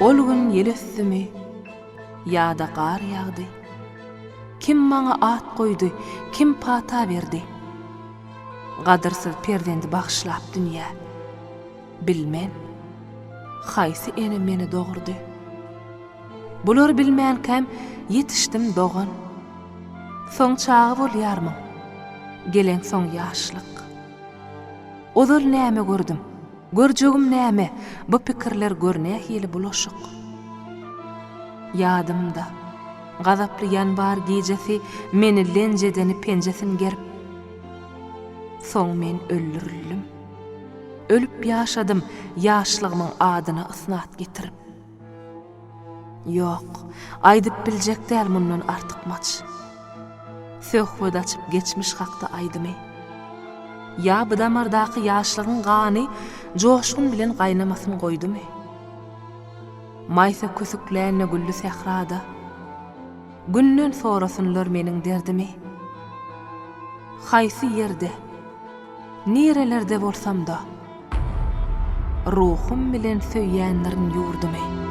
Ol gün yel össümi, ýa-da gar ýagdy. Kim maňa at goýdy, kim pata berdi? Gadyrsyz perdendi bagşlap dünýä. Bilmen, haýsy ene meni dogurdy? Bular bilmän käm yetişdim dogan. Soň çağı bolýarmyň. Gelen soň ýaşlyk. Odur näme gördüm? Görjegim näme? Bu pikirler görnä hili bulaşyk. Ýadymda gazaply ýanbar gejesi meni lenjedeni penjesin gerip soň men öldürildim. Ölüp ýaşadym ýaşlygymyň adyna ysnat getirip. Ýok, aýdyp biljek däl mundan artyk maç. Söhbet açıp geçmiş hakda aydymy. Ya bu damardaky ýaşlygyň gany joşgun bilen gaýnamasyn goýdumy? Maysa küsükläne güllü sehrada. Günden sorasynlar meniň derdimi. Haýsy ýerde, nerelerde bolsam da, ruhum bilen söýýänlerin ýurdumy.